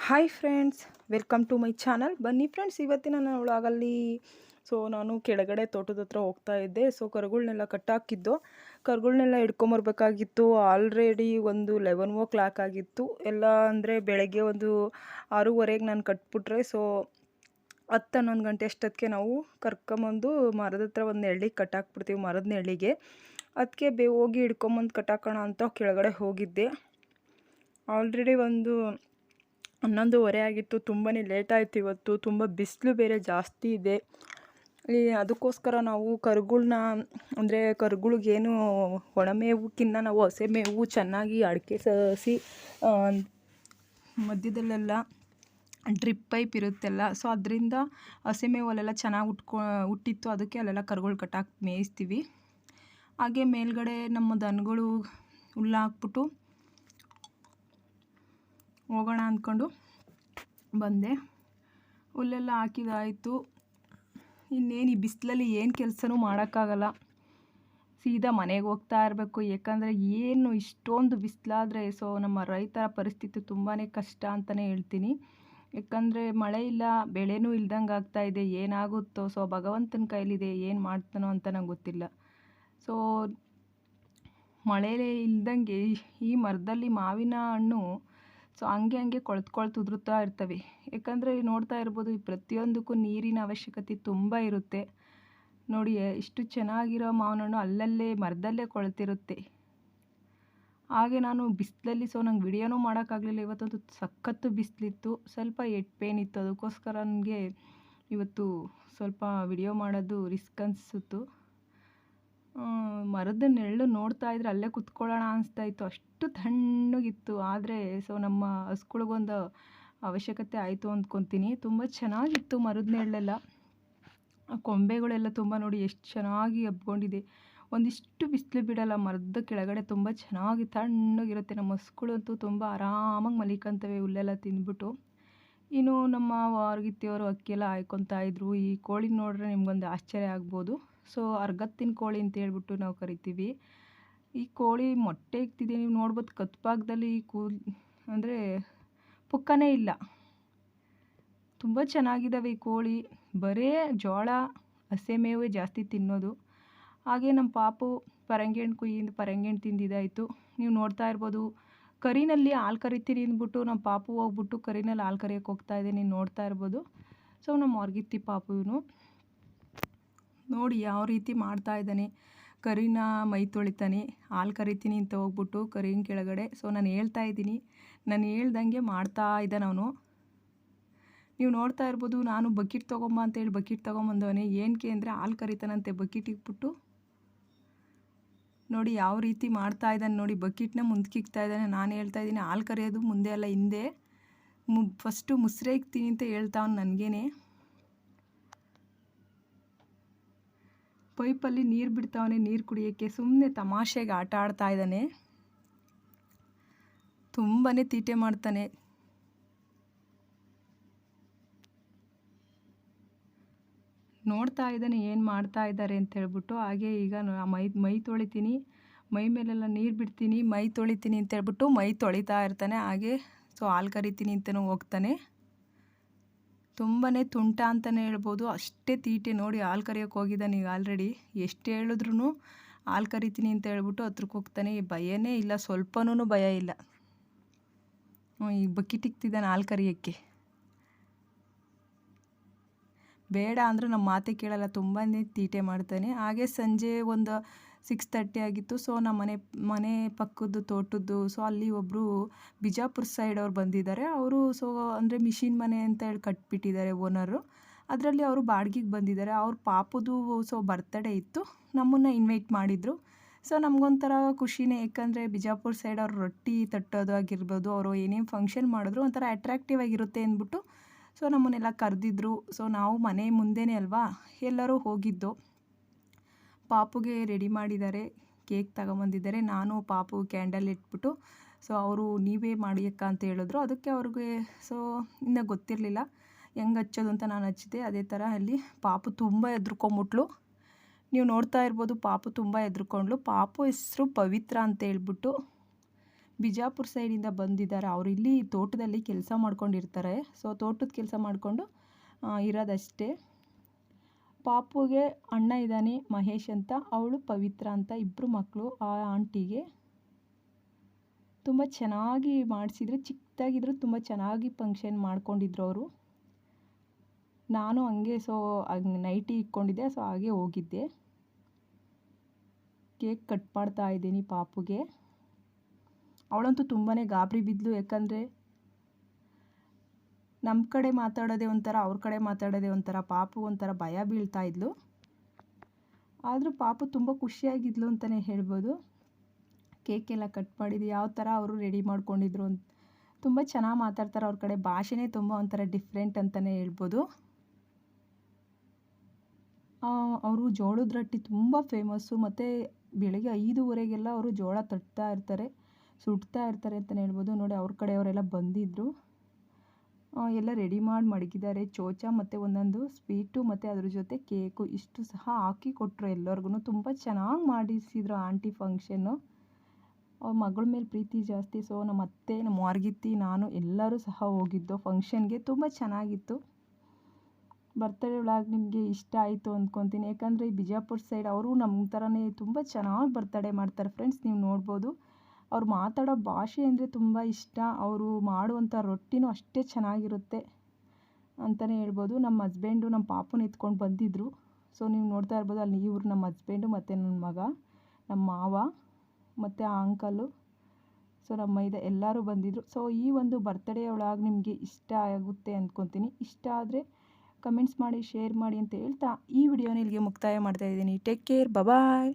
Hi friends welcome to my channel ಬನ್ನಿ friends ಇವತ್ತಿನ ನಾನು ಒಳಗಲ್ಲಿ ಸೊ ನಾನು ಕೆಳಗಡೆ ತೋಟದ ಹತ್ರ ಹೋಗ್ತಾ ಇದ್ದೆ. ಸೊ ಕರುಗಳನ್ನೆಲ್ಲ ಕಟ್ಟಾಕಿದ್ದು ಕರುಗಳನ್ನೆಲ್ಲ ಹಿಡ್ಕೊಂಬರ್ಬೇಕಾಗಿತ್ತು ಆಲ್ರೆಡಿ ಒಂದು ಲೆವೆನ್ ಓ ಕ್ಲಾಕ್ ಆಗಿತ್ತು. ಎಲ್ಲ ಅಂದರೆ ಬೆಳಗ್ಗೆ ಒಂದು ಆರೂವರೆಗೆ ನಾನು ಕಟ್ಬಿಟ್ರೆ ಸೊ ಹತ್ತು ಹನ್ನೊಂದು ಗಂಟೆ ಅಷ್ಟೊತ್ತಿಗೆ ನಾವು ಕರ್ಕೊಂಬಂದು ಮರದ ಹತ್ರ ಒಂದು ನೆಳ್ಳಿಗೆ ಕಟ್ಟಾಕ್ಬಿಡ್ತೀವಿ ಮರದ ನೆಳ್ಳಿಗೆ. ಅದಕ್ಕೆ ಬೇ, ಹೋಗಿ ಹಿಡ್ಕೊಂಬಂದು ಕಟ್ಟಾಕೋಣ ಅಂತ ಕೆಳಗಡೆ ಹೋಗಿದ್ದೆ. ಆಲ್ರೆಡಿ ಒಂದು ಹನ್ನೊಂದುವರೆ ಆಗಿತ್ತು ತುಂಬಾ ಲೇಟ್ ಆಯಿತು ಇವತ್ತು, ತುಂಬ ಬಿಸಿಲು ಬೇರೆ ಜಾಸ್ತಿ ಇದೆ. ಈ ಅದಕ್ಕೋಸ್ಕರ ನಾವು ಕರುಗಳನ್ನ ಅಂದರೆ ಕರುಗಳಿಗೇನು ಒಣಮೇವುಕ್ಕಿಂತ ನಾವು ಹಸೆ ಮೇವು ಚೆನ್ನಾಗಿ ಅಡಿಕೆ ಸಸಿ ಮಧ್ಯದಲ್ಲೆಲ್ಲ ಡ್ರಿಪ್ ಪೈಪ್ ಇರುತ್ತೆಲ್ಲ ಸೊ ಅದರಿಂದ ಹಸೆ ಮೇವು ಅಲ್ಲೆಲ್ಲ ಚೆನ್ನಾಗಿ ಉಟ್ಕೊ, ಹುಟ್ಟಿತ್ತು, ಅದಕ್ಕೆ ಅಲ್ಲೆಲ್ಲ ಕರುಗಳು ಕಟ್ಟಾಕಿ ಮೇಯಿಸ್ತೀವಿ. ಹಾಗೆ ಮೇಲ್ಗಡೆ ನಮ್ಮ ದನಗಳು ಹುಲ್ಲು ಹಾಕ್ಬಿಟ್ಟು ಹೋಗೋಣ ಅಂದ್ಕೊಂಡು ಬಂದೆ. ಹುಲ್ಲೆಲ್ಲ ಹಾಕಿದಾಯಿತು. ಇನ್ನೇನು ಈ ಬಿಸಿಲಲ್ಲಿ ಏನು ಕೆಲಸನೂ ಮಾಡೋಕ್ಕಾಗಲ್ಲ. ಸೀದಾ ಮನೆಗೆ ಹೋಗ್ತಾ ಇರಬೇಕು. ಯಾಕಂದರೆ ಏನು ಇಷ್ಟೊಂದು ಬಿಸಿಲಾದರೆ ಸೊ ನಮ್ಮ ರೈತರ ಪರಿಸ್ಥಿತಿ ತುಂಬಾ ಕಷ್ಟ ಅಂತಲೇ ಹೇಳ್ತೀನಿ. ಯಾಕಂದರೆ ಮಳೆ ಇಲ್ಲ, ಬೆಳೆನೂ ಇಲ್ದಂಗೆ ಆಗ್ತಾಯಿದೆ ಏನಾಗುತ್ತೋ ಸೊ ಭಗವಂತನ ಕೈಲಿದೆ ಏನು ಮಾಡ್ತಾನೋ ಅಂತ ನಂಗೆ ಗೊತ್ತಿಲ್ಲ. ಸೊ ಮಳೆ ಇಲ್ದಂಗೆ ಈ ಮರದಲ್ಲಿ ಮಾವಿನ ಹಣ್ಣು ಸೊ ಹಂಗೆ ಹಂಗೆ ಕೊಳ್ತು ಕೊಳ್ತು ಉದುರುತ್ತಾ ಇರ್ತವೆ. ಯಾಕಂದರೆ ನೋಡ್ತಾ ಇರ್ಬೋದು ಈ ಪ್ರತಿಯೊಂದಕ್ಕೂ ನೀರಿನ ಅವಶ್ಯಕತೆ ತುಂಬ ಇರುತ್ತೆ. ನೋಡಿ, ಇಷ್ಟು ಚೆನ್ನಾಗಿರೋ ಮಾವಿನ ಹಣ್ಣು ಅಲ್ಲಲ್ಲೇ, ಮರದಲ್ಲೇ ಕೊಳ್ತಿರುತ್ತೆ. ಹಾಗೆ ನಾನು ಬಿಸಿಲಲ್ಲಿ, ಸೊ ನಂಗೆ ವಿಡಿಯೋನೂ ಮಾಡೋಕ್ಕಾಗಲಿಲ್ಲ. ಇವತ್ತೊಂದು ಸಖತ್ತು ಬಿಸಿಲಿತ್ತು. ಸ್ವಲ್ಪ ಎಟ್ ಪೇನ್ ಇತ್ತು. ಅದಕ್ಕೋಸ್ಕರ ನನಗೆ ಇವತ್ತು ಸ್ವಲ್ಪ ವಿಡಿಯೋ ಮಾಡೋದು ರಿಸ್ಕ್ ಅನಿಸಿತ್ತು. ಮರದ ನೆರಳು ನೋಡ್ತಾ ಇದ್ರೆ ಅಲ್ಲೇ ಕುತ್ಕೊಳ್ಳೋಣ ಅನಿಸ್ತಾ ಇತ್ತು ಅಷ್ಟು ತಣ್ಣಗಿತ್ತು. ಆದರೆ ಸೊ ನಮ್ಮ ಹಸ್ಗಳಿಗೊಂದು ಅವಶ್ಯಕತೆ ಆಯಿತು ಅಂದ್ಕೊತೀನಿ. ತುಂಬ ಚೆನ್ನಾಗಿತ್ತು ಮರದ ನೆರಳೆಲ್ಲ ಕೊಂಬೆಗಳೆಲ್ಲ ತುಂಬ ನೋಡಿ ಎಷ್ಟು ಚೆನ್ನಾಗಿ ಹಬ್ಕೊಂಡಿದೆ ಒಂದಿಷ್ಟು ಬಿಸಿಲು ಬಿಡಲ್ಲ, ಮರದ ಕೆಳಗಡೆ ತುಂಬ ಚೆನ್ನಾಗಿ ತಣ್ಣಗಿರುತ್ತೆ. ನಮ್ಮ ಹಸ್ಗಳಂತೂ ತುಂಬ ಆರಾಮಾಗಿ ಮಲಿಕಂತವೆ ಹುಲ್ಲೆಲ್ಲ ತಿಂದ್ಬಿಟ್ಟು. ಇನ್ನು ನಮ್ಮ ವಾರ್ಗಿತ್ತಿಯವರು ಅಕ್ಕಿಯೆಲ್ಲ ಹಾಯ್ಕೊತಾ ಇದ್ರು. ಈ ಕೋಳಿ ನೋಡಿದ್ರೆ ನಿಮ್ಗೊಂದು ಆಶ್ಚರ್ಯ ಆಗ್ಬೋದು. ಸೊ ಅರ್ಗತ್ತಿನ ಕೋಳಿ ಅಂತ ಹೇಳ್ಬಿಟ್ಟು ನಾವು ಕರಿತೀವಿ. ಈ ಕೋಳಿ ಮೊಟ್ಟೆ ಇಕ್ತಿದೆ ನೀವು ನೋಡ್ಬೋದು ಕತ್ಭಾಗದಲ್ಲಿ ಕೂಲ್ ಅಂದರೆ ಪುಕ್ಕನೇ ಇಲ್ಲ. ತುಂಬ ಚೆನ್ನಾಗಿದ್ದಾವೆ ಈ ಕೋಳಿ. ಬರೇ ಜೋಳ, ಹಸೆ ಮೇವೇ ಜಾಸ್ತಿ ತಿನ್ನೋದು. ಹಾಗೆ ನಮ್ಮ ಪಾಪು ಪರಂಗಿಹಣ್ಣು ಕುಯ್ಯಿಂದ, ಪರಂಗಿಹಣ್ಣು ತಿಂದಿದ್ದಾಯಿತು ನೀವು ನೋಡ್ತಾ ಇರ್ಬೋದು, ಕರಿನಲ್ಲಿ ಹಾಲು ಕರಿತೀರಿ ಅಂದ್ಬಿಟ್ಟು ನಮ್ಮ ಪಾಪು ಹೋಗ್ಬಿಟ್ಟು ಕರಿನಲ್ಲಿ ಹಾಲು ಕರಿಯೋಕ್ಕೆ ಹೋಗ್ತಾ ಇದೆ ನೀವು ನೋಡ್ತಾ ಇರ್ಬೋದು. ಸೊ ನಮ್ಮ ಹೊರ್ಗಿತ್ತಿ ಪಾಪು ನೋಡಿ ಯಾವ ರೀತಿ ಮಾಡ್ತಾ ಇದ್ದಾನೆ. ಕರಿನ ಮೈ ತೊಳಿತಾನೆ. ಹಾಲು ಕರಿತೀನಿ ಅಂತ ಹೋಗ್ಬಿಟ್ಟು ಕರಿನ ಕೆಳಗಡೆ. ಸೊ ನಾನು ಹೇಳ್ತಾ ಇದ್ದೀನಿ. ನಾನು ಹೇಳ್ದಂಗೆ ಮಾಡ್ತಾ ಇದ್ದಾನೆ ಅವನು. ನೀವು ನೋಡ್ತಾ ಇರ್ಬೋದು, ನಾನು ಬಕೆಟ್ ತೊಗೊಂಬ ಅಂತೇಳಿ ಬಕೆಟ್ ತೊಗೊಂಬಂದವನೇ. ಏನಕ್ಕೆ ಅಂದರೆ ಹಾಲು ಕರಿತಾನಂತೆ ಬಕೆಟ್ ಇಕ್ಬಿಟ್ಟು ನೋಡಿ ಯಾವ ರೀತಿ ಮಾಡ್ತಾ ಇದ್ದಾನೆ. ನೋಡಿ ಬಕೆಟ್ನ ಮುಂದಕ್ಕಿಕ್ತಾ ಇದ್ದಾನೆ. ನಾನು ಹೇಳ್ತಾ ಇದ್ದೀನಿ, ಹಾಲು ಕರೆಯೋದು ಮುಂದೆ ಅಲ್ಲ, ಹಿಂದೆ. ಮು ಫಸ್ಟು ಮುಸ್ರೆ ಇಕ್ತೀನಿ ಅಂತ ಹೇಳ್ತಾವ್ನು ನನಗೇನೆ. ಪೈಪಲ್ಲಿ ನೀರು ಬಿಡ್ತಾವನೆ ನೀರು ಕುಡಿಯೋಕ್ಕೆ ಸುಮ್ಮನೆ ತಮಾಷೆಗೆ ಆಟ ಆಡ್ತಾ ಇದ್ದಾನೆ. ತುಂಬಾ ತೀಟೆ ಮಾಡ್ತಾನೆ. ನೋಡ್ತಾ ಇದ್ದಾನೆ ಏನು ಮಾಡ್ತಾ ಇದ್ದಾರೆ ಅಂತ ಹೇಳ್ಬಿಟ್ಟು ಹಾಗೆ ಈಗ ಮೈ ಮೈ ತೊಳಿತೀನಿ. ಮೈ ಮೇಲೆಲ್ಲ ನೀರು ಬಿಡ್ತೀನಿ, ಮೈ ತೊಳಿತೀನಿ ಅಂತ ಹೇಳ್ಬಿಟ್ಟು ಮೈ ತೊಳಿತಾ ಇರ್ತಾನೆ. ಹಾಗೆ ಸೊ ಹಾಲು ಕರಿತೀನಿ ಅಂತಲೂ ಹೋಗ್ತಾನೆ. ತುಂಬಾ ತುಂಟ ಅಂತಲೇ ಹೇಳ್ಬೋದು. ಅಷ್ಟೇ ತೀಟೆ ನೋಡಿ ಹಾಲು ಕರಿಯೋಕೆ ಹೋಗಿದ್ದಾನೆ ಈಗ ಆಲ್ರೆಡಿ ಎಷ್ಟು ಹೇಳಿದ್ರು ಹಾಲು ಕರಿತೀನಿ ಅಂತ ಹೇಳ್ಬಿಟ್ಟು ಹತ್ರಕ್ಕೆ ಹೋಗ್ತಾನೆ. ಭಯನೇ ಇಲ್ಲ ಸ್ವಲ್ಪನೂ ಭಯ ಇಲ್ಲ. ಈಗ ಬಕ್ಕಿ ಇಕ್ತಿದ್ದಾನೆ ಹಾಲು ಕರಿಯೋಕ್ಕೆ. ಬೇಡ ಅಂದರೂ ನಮ್ಮ ಮಾತೆ ಕೇಳಲ್ಲ ತುಂಬಾ ತೀಟೆ ಮಾಡ್ತಾನೆ. ಹಾಗೆ ಸಂಜೆ ಒಂದು ಸಿಕ್ಸ್ ತರ್ಟಿ ಆಗಿತ್ತು. ಸೊ, ನಮ್ಮ ಮನೆ ಮನೆ ಪಕ್ಕದ್ದು ತೋಟದ್ದು, ಸೊ, ಅಲ್ಲಿ ಒಬ್ಬರು ಬಿಜಾಪುರ ಸೈಡ್ ಅವ್ರು ಬಂದಿದ್ದಾರೆ. ಅವರು, ಸೊ, ಅಂದರೆ ಮಿಷಿನ್ ಮನೆ ಅಂತ ಹೇಳಿ ಕಟ್ಬಿಟ್ಟಿದ್ದಾರೆ ಓನರು ಅದರಲ್ಲಿ ಅವರು ಬಾಡಿಗೆಗೆ ಬಂದಿದ್ದಾರೆ. ಅವ್ರ ಪಾಪದು ಸೊ ಬರ್ತಡೇ ಇತ್ತು. ನಮ್ಮನ್ನು ಇನ್ವೈಟ್ ಮಾಡಿದರು. ಸೊ, ನಮಗೊಂಥರ ಖುಷಿನೇ. ಯಾಕಂದರೆ ಬಿಜಾಪುರ ಸೈಡ್ ಅವ್ರು ರೊಟ್ಟಿ ತಟ್ಟೋದು ಆಗಿರ್ಬೋದು, ಅವರು ಏನೇನು ಫಂಕ್ಷನ್ ಮಾಡಿದ್ರು ಒಂಥರ ಅಟ್ರಾಕ್ಟಿವ್ ಆಗಿರುತ್ತೆ ಅಂದ್ಬಿಟ್ಟು, ಸೊ, ನಮ್ಮನ್ನೆಲ್ಲ ಕರೆದಿದ್ರು. ಸೊ, ನಾವು ಮನೆ ಮುಂದೆನೇ ಅಲ್ವಾ, ಎಲ್ಲರೂ ಹೋಗಿದ್ದು. ಪಾಪುಗೆ ರೆಡಿ ಮಾಡಿದ್ದಾರೆ ಕೇಕ್ ತಗೊಂಬಂದಿದ್ದಾರೆ ನಾನು ಪಾಪು ಕ್ಯಾಂಡಲ್ ಇಟ್ಬಿಟ್ಟು ಸೊ ಅವರು ನೀವೇ ಮಾಡಿ ಅಕ್ಕ ಅಂತ ಹೇಳಿದ್ರು. ಅದಕ್ಕೆ ಅವ್ರಿಗೆ ಸೊ ಇನ್ನೂ ಗೊತ್ತಿರಲಿಲ್ಲ. ಹೆಂಗೆ ಹಚ್ಚೋದು ಅಂತ ನಾನು ಹಚ್ಚಿದೆ ಅದೇ ಥರ ಅಲ್ಲಿ ಪಾಪು ತುಂಬ ಎದ್ರುಕೊಂಬಿಟ್ಲು ನೀವು ನೋಡ್ತಾ ಇರ್ಬೋದು ಪಾಪು ತುಂಬ ಎದ್ರುಕೊಂಡ್ಲು ಪಾಪು ಹೆಸರು ಪವಿತ್ರ ಅಂತ ಹೇಳ್ಬಿಟ್ಟು ಬಿಜಾಪುರ ಸೈಡಿಂದ ಬಂದಿದ್ದಾರೆ. ಅವರು ಇಲ್ಲಿ ತೋಟದಲ್ಲಿ ಕೆಲಸ ಮಾಡ್ಕೊಂಡಿರ್ತಾರೆ. ಸೊ ತೋಟದ ಕೆಲಸ ಮಾಡಿಕೊಂಡು ಇರೋದಷ್ಟೇ. ಪಾಪುಗೆ ಅಣ್ಣ ಇದ್ದಾನೆ ಮಹೇಶ್ ಅಂತ, ಅವಳು ಪವಿತ್ರ ಅಂತ ಇಬ್ಬರು ಮಕ್ಕಳು ಆ ಆಂಟಿಗೆ. ತುಂಬ ಚೆನ್ನಾಗಿ ಮಾಡಿಸಿದ್ರು, ಚಿಕ್ಕದಾಗಿದ್ರು ತುಂಬ ಚೆನ್ನಾಗಿ ಫಂಕ್ಷನ್ ಮಾಡ್ಕೊಂಡಿದ್ರು ಅವರು. ನಾನು ಹಂಗೆ ಸೊ ನೈಟಿ ಇಟ್ಕೊಂಡಿದ್ದೆ ಸೊ ಹಾಗೆ ಹೋಗಿದ್ದೆ. ಕೇಕ್ ಕಟ್ ಮಾಡ್ತಾ ಇದ್ದೀನಿ ಪಾಪುಗೆ. ಅವಳಂತೂ ತುಂಬಾ ಗಾಬರಿ ಬಿದ್ಲು, ಯಾಕಂದರೆ ನಮ್ಮ ಕಡೆ ಮಾತಾಡೋದೇ ಒಂಥರ, ಅವ್ರ ಕಡೆ ಮಾತಾಡೋದೇ ಒಂಥರ, ಪಾಪು ಒಂಥರ ಭಯ ಬೀಳ್ತಾ ಇದ್ಲು. ಆದರೂ ಪಾಪು ತುಂಬ ಖುಷಿಯಾಗಿದ್ಲು ಅಂತಲೇ ಹೇಳ್ಬೋದು. ಕೇಕ್ ಎಲ್ಲ ಕಟ್ ಮಾಡಿದ್ದು ಯಾವ ಥರ ಅವರು ರೆಡಿ ಮಾಡ್ಕೊಂಡಿದ್ರು ಅಂತ. ತುಂಬ ಚೆನ್ನಾಗಿ ಮಾತಾಡ್ತಾರೆ, ಅವ್ರ ಕಡೆ ಭಾಷೆನೇ ತುಂಬ ಒಂಥರ ಡಿಫ್ರೆಂಟ್ ಅಂತಲೇ ಹೇಳ್ಬೋದು. ಅವರು ಜೋಳದ ರೊಟ್ಟಿ ತುಂಬ ಫೇಮಸ್ಸು ಮತ್ತು ಬೆಳಗ್ಗೆ ಐದೂವರೆಗೆಲ್ಲ ಅವರು ಜೋಳ ತಟ್ತಾ ಇರ್ತಾರೆ ಸುಡ್ತಾ ಇರ್ತಾರೆ ಅಂತಲೇ ಹೇಳ್ಬೋದು. ನೋಡಿ, ಅವ್ರ ಕಡೆಯವರೆಲ್ಲ ಬಂದಿದ್ದರು ಎಲ್ಲ ರೆಡಿ ಮಾಡಿ ಮಡಗಿದ್ದಾರೆ. ಚೋಚ ಮತ್ತು ಒಂದೊಂದು ಸ್ವೀಟು ಮತ್ತು ಅದ್ರ ಜೊತೆ ಕೇಕು ಇಷ್ಟು ಸಹ ಹಾಕಿ ಕೊಟ್ಟರು ಎಲ್ಲರಿಗೂ ತುಂಬ ಚೆನ್ನಾಗಿ ಮಾಡಿಸಿದ್ರು ಆಂಟಿ ಫಂಕ್ಷನ್ನು ಅವ್ರ ಮಗಳ ಮೇಲೆ ಪ್ರೀತಿ ಜಾಸ್ತಿ. ಸೊ ನಮ್ಮ ಅತ್ತೆ, ನಮ್ಮ ವಾರ್ಗಿತ್ತಿ ನಾನು ಎಲ್ಲರೂ ಸಹ ಹೋಗಿದ್ದು ಫಂಕ್ಷನ್ಗೆ ತುಂಬ ಚೆನ್ನಾಗಿತ್ತು. ಬರ್ತಡೇ ವ್ಲಾಗ್ ನಿಮಗೆ ಇಷ್ಟ ಆಯಿತು ಅಂದ್ಕೊತೀನಿ ಯಾಕಂದರೆ ಈ ಬಿಜಾಪುರ ಸೈಡ್ ಅವರು ನಮ್ಮ ಥರನೇ ತುಂಬ ಚೆನ್ನಾಗಿ ಬರ್ತಡೇ ಮಾಡ್ತಾರೆ ಫ್ರೆಂಡ್ಸ್ ನೀವು ನೋಡ್ಬೋದು. ಅವ್ರು ಮಾತಾಡೋ ಭಾಷೆ ಅಂದರೆ ತುಂಬ ಇಷ್ಟ. ಅವರು ಮಾಡುವಂಥ ರೊಟ್ಟಿನೂ ಅಷ್ಟೇ ಚೆನ್ನಾಗಿರುತ್ತೆ ಅಂತಲೇ ಹೇಳ್ಬೋದು. ನಮ್ಮ ಹಸ್ಬೆಂಡು ನಮ್ಮ ಪಾಪುನ ಎತ್ಕೊಂಡು ಬಂದಿದ್ದರು ಸೊ ನೀವು ನೋಡ್ತಾ ಇರ್ಬೋದು, ಅಲ್ಲಿ ಇವರು ನಮ್ಮ ಹಸ್ಬೆಂಡು ಮತ್ತು ನನ್ನ ಮಗ, ನಮ್ಮ ಮಾವ ಮತ್ತು ಆ ಅಂಕಲು. ಸೊ ನಮ್ಮ ಮೈದ ಎಲ್ಲರೂ ಬಂದಿದ್ದರು ಸೊ ಈ ಒಂದು ಬರ್ತ್ಡೇ ಒಳಗೆ ನಿಮಗೆ ಇಷ್ಟ ಆಗುತ್ತೆ ಅಂದ್ಕೊತೀನಿ. ಇಷ್ಟ ಆದರೆ ಕಮೆಂಟ್ಸ್ ಮಾಡಿ ಶೇರ್ ಮಾಡಿ ಅಂತ ಹೇಳ್ತಾ ಈ ವಿಡಿಯೋನ ಇಲ್ಲಿಗೆ ಮುಕ್ತಾಯ ಮಾಡ್ತಾ ಇದ್ದೀನಿ. Take care bye-bye